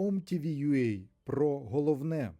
OMTV.ua про головне.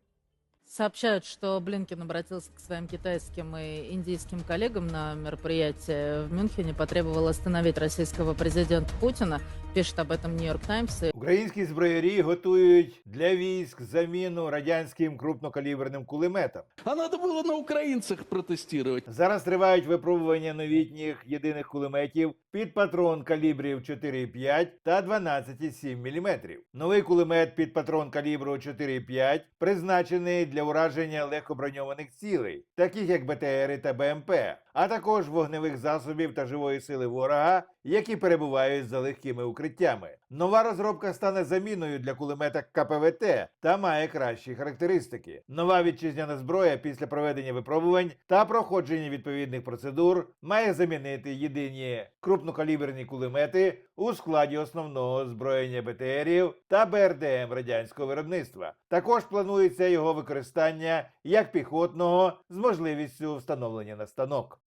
Сообщают, что Блинкин обратился к своим китайским и индийским коллегам на мероприятии в Мюнхене, потребовал остановить российского президента Путина. Пишет об этом Нью-Йорк Таймс. Українські зброярі готують для військ заміну радянським крупнокаліберним кулеметам. А надо было на украинцах протестировать. Зараз тривають випробування новітніх єдиних кулеметів під патрон калібрів 4,5 та 12,7 мм. Новий кулемет під патрон калібру 4,5 призначений для ураження легкоброньованих цілей, таких як БТРи та БМП, а також вогневих засобів та живої сили ворога, які перебувають за легкими укриттями. Нова розробка стане заміною для кулемета КПВТ та має кращі характеристики. Нова вітчизняна зброя після проведення випробувань та проходження відповідних процедур має замінити єдині крупнокаліберні кулемети у складі основного озброєння БТРів та БРДМ радянського виробництва. Також планується його використання як піхотного з можливістю встановлення на станок.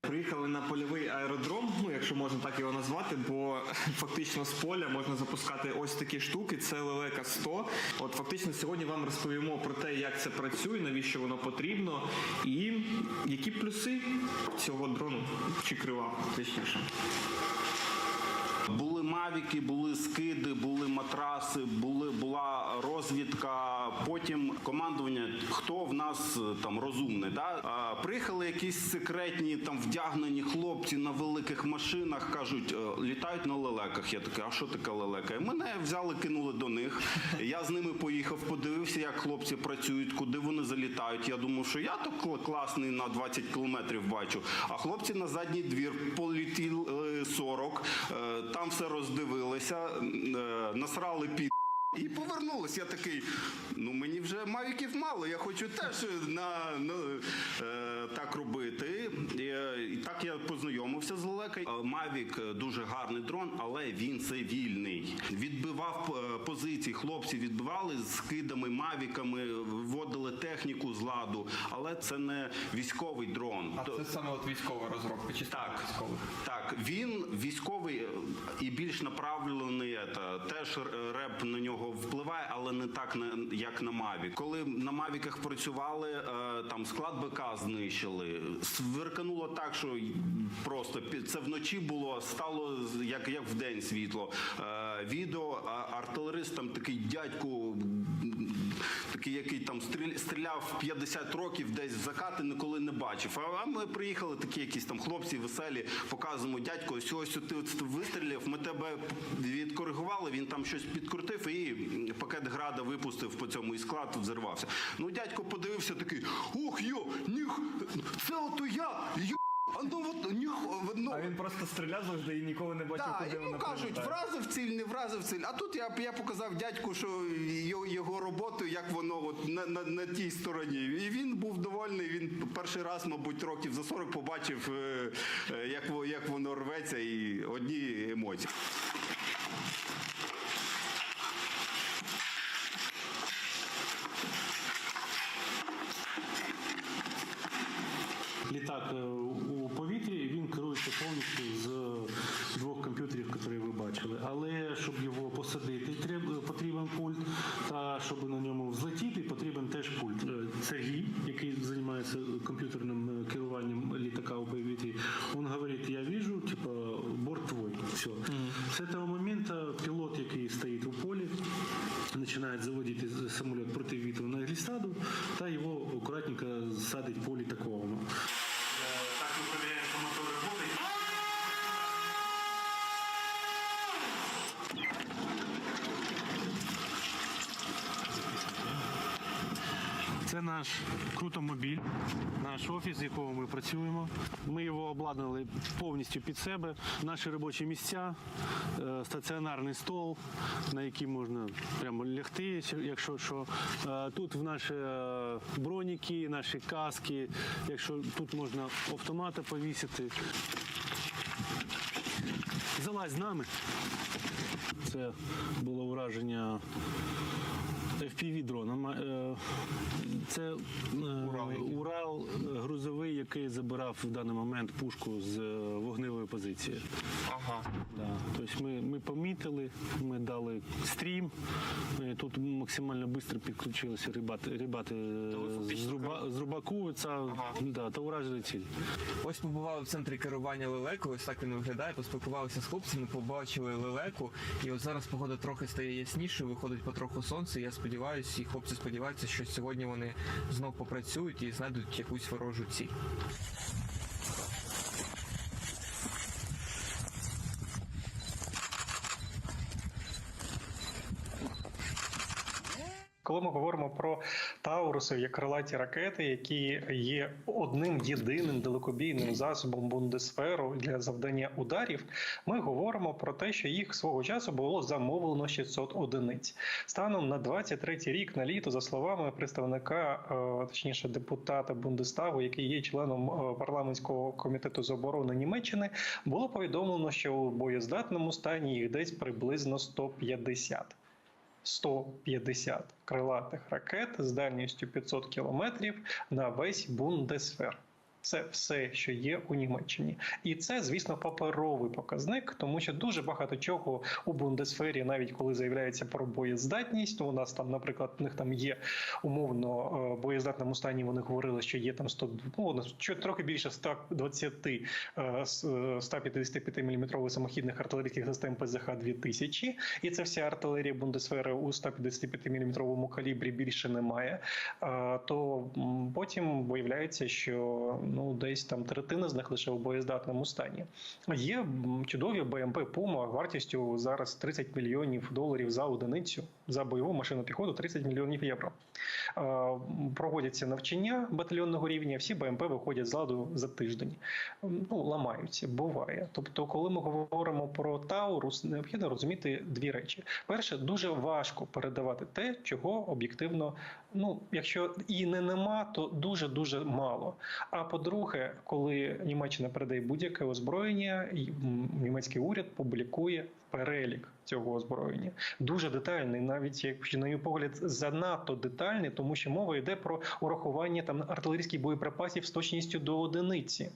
Приїхали на польовий аеродром, ну якщо можна так його назвати, бо фактично з поля можна запускати ось такі штуки. Це лелека 100. От фактично сьогодні вам розповімо про те, як це працює, навіщо воно потрібно, і які плюси цього дрону чи крила, точніше. Були мавіки, були скиди, були матраси, були була розвідка. Потім командування, хто в нас е, там розумний. Да? Приїхали якісь секретні там вдягнені хлопці на великих машинах, кажуть, е, літають на лелеках. Я такий, а що таке лелека? І мене взяли, кинули до них. Я з ними поїхав, подивився, як хлопці працюють, куди вони залітають. Я думав, що я то класний на 20 кілометрів бачу. А хлопці на задній двір полетіли 40, е, там все роздивилися, е, насрали під. І повернулись. Я такий, ну мені вже мавіків мало, я хочу теж на, на е, так робити. І, е, і так я познайомився з Лелекою. Е, Мавік е, дуже гарний дрон, але він цивільний. Відбивав позиції, хлопці відбивали з скидами, мавіками, виводили техніку з ладу, але це не військовий дрон. А це саме от військова розробка, чи так, військових? так, він військовий і більш направлений. Та, теж реп на нього впливає, але не так як на Мавік. Коли на Мавіках працювали, там склад БК знищили. Сверкануло так, що просто це вночі було, стало як, як в день світло. Е, відео а артилерист там такий дядько. Такий, який там стріл- стріляв 50 років десь в закати, ніколи не бачив. А ми приїхали, такі якісь там хлопці веселі, показуємо дядько, ось ось ти вистрілив, ми тебе відкоригували, він там щось підкрутив і пакет града випустив по цьому і склад взорвався. Ну дядько подивився такий: ух, йо, ніх, це ото я, йо. Ну от ніх, ну, А він просто стріляв завжди і ніколи не бачив, так, куди йому вона кажуть, прилітає. вразив ціль, не вразив ціль. А тут я, я показав дядьку, що його, його роботу, як воно от на, на, на тій стороні. І він був довольний. Він перший раз, мабуть, років за 40 побачив, е, е, як, во- як воно рветься, і одні емоції. літак е, у повітрі, він керується повністю з двох комп'ютерів, які ви бачили. Але щоб його посадити, потрібен пульт. Та щоб на ньому взлетіти, потрібен теж пульт. Е, Сергій, який займається комп'ютерним е, керуванням літака у повітрі, він говорить: я вижу, типа, борт твой. Все. С этого момента пилот, який стоїть у полі, начинает заводить самолет противовітру на гліссаду, та його аккуратненько садить по літаковому. Так ми перевіряємо, що мотор працює. Це наш крутомобіль, наш офіс, з якого ми працюємо. Ми його обладнали повністю під себе. Наші робочі місця, е, стаціонарний стол, на який можна прямо лягти, якщо що. Е, Тут в наші е, броніки, наші каски, якщо тут можна автомати повісити. Залазь з нами. Це було ураження FPV дроном. Е, Це Урал, Урал е, грузовий, який забирав в даний момент пушку з е, вогневої позиції. Ага. Да. Тобто ми, ми помітили, ми дали стрім. І тут максимально швидко підключилися рибати, рибати е, з, руба, з рубаку це, да, та уражили ціль. Ось побували в центрі керування лелекою, ось так він виглядає. Поспілкувалися з хлопцями, побачили лелеку. І от зараз погода трохи стає ясніше, виходить потроху сонце. Я сподіваюся, і хлопці сподіваються, що сьогодні вони знов попрацюють і знайдуть якусь ворожу ціль. Коли ми говоримо про Тауруси як крилаті ракети, які є одним єдиним далекобійним засобом бундесферу для завдання ударів, ми говоримо про те, що їх свого часу було замовлено 600 одиниць. Станом на 23-й рік на літо, за словами представника, е, точніше депутата Бундестагу, який є членом е, парламентського комітету з оборони Німеччини, було повідомлено, що у боєздатному стані їх десь приблизно 150. 150 крилатих ракет з дальністю 500 кілометрів на весь Бундесфер. Це все, що є у Німеччині, і це, звісно, паперовий показник, тому що дуже багато чого у бундесфері, навіть коли заявляється про боєздатність. У нас там, наприклад, у них там є умовно е, боєздатному стані. Вони говорили, що є там 100, ну, що трохи більше 120 е, с- е, 155 мм самохідних артилерійських систем ПЗХ 2000 і це вся артилерія Бундесфери у 155 мм калібрі більше немає. То потім виявляється, що ну десь там третина з них лише у боєздатному стані. Є чудові БМП Пума вартістю зараз 30 мільйонів доларів за одиницю за бойову машину піхоту 30 мільйонів євро. А, Проводяться навчання батальйонного рівня. Всі БМП виходять з ладу за тиждень. Ну ламаються, буває. Тобто, коли ми говоримо про Таурус, необхідно розуміти дві речі. Перше, дуже важко передавати те, чого об'єктивно, ну якщо і не нема, то дуже дуже мало. А по-друге, коли Німеччина передає будь-яке озброєння, німецький уряд публікує перелік цього озброєння. Дуже детальний, навіть якщо на мій погляд, занадто детальний, тому що мова йде про урахування там артилерійських боєприпасів з точністю до одиниці.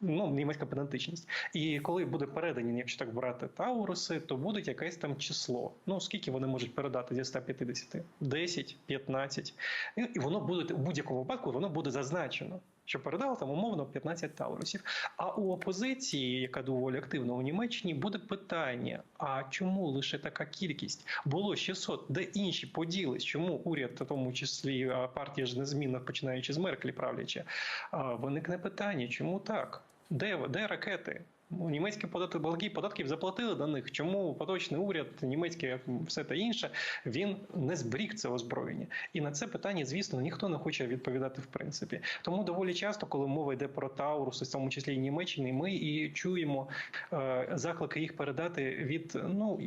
Ну, німецька педантичність. І коли буде передані, якщо так брати Тауруси, то буде якесь там число. Ну, скільки вони можуть передати зі 150? 10, 15. І- воно буде у будь-якому випадку воно буде зазначено, що передали там умовно 15 Таурусів. А у опозиції, яка доволі активна у Німеччині, буде питання: а чому лише така кількість? Було 600, де інші поділись? Чому уряд, в тому числі партія ж незмінна, починаючи з Мерклі правляча, виникне питання, чому так? Де, де ракети? Ну, Німецькі податки, борги податків заплатили до них. Чому поточний уряд, німецький, все те інше, він не зберіг це озброєння? І на це питання, звісно, ніхто не хоче відповідати в принципі. Тому доволі часто, коли мова йде про Таурус, в тому числі і Німеччини, ми і чуємо е, заклики їх передати від ну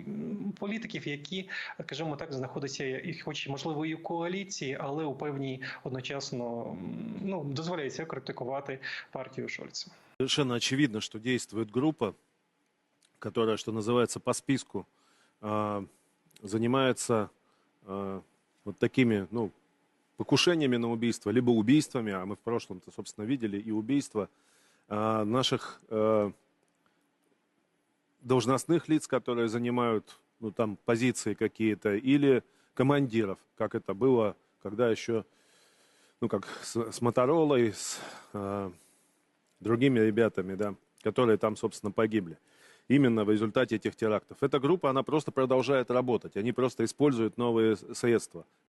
політиків, які, скажімо так, знаходяться і хоч можливо і у коаліції, але у певній одночасно ну дозволяється критикувати партію Шольца. Совершенно очевидно, что действует группа, которая, что называется, по списку а, занимается а, вот такими, ну, покушениями на убийство, либо убийствами, а мы в прошлом-то, собственно, видели и убийства а, наших должностных лиц, которые занимают, ну, там, позиции какие-то, или командиров, как это было, когда еще, ну, как с, с Моторолой, с другими ребятами, да, которые там, собственно, погибли. Именно в результате этих терактов. Эта группа, она просто продолжает работать. Они просто используют новые с- средства.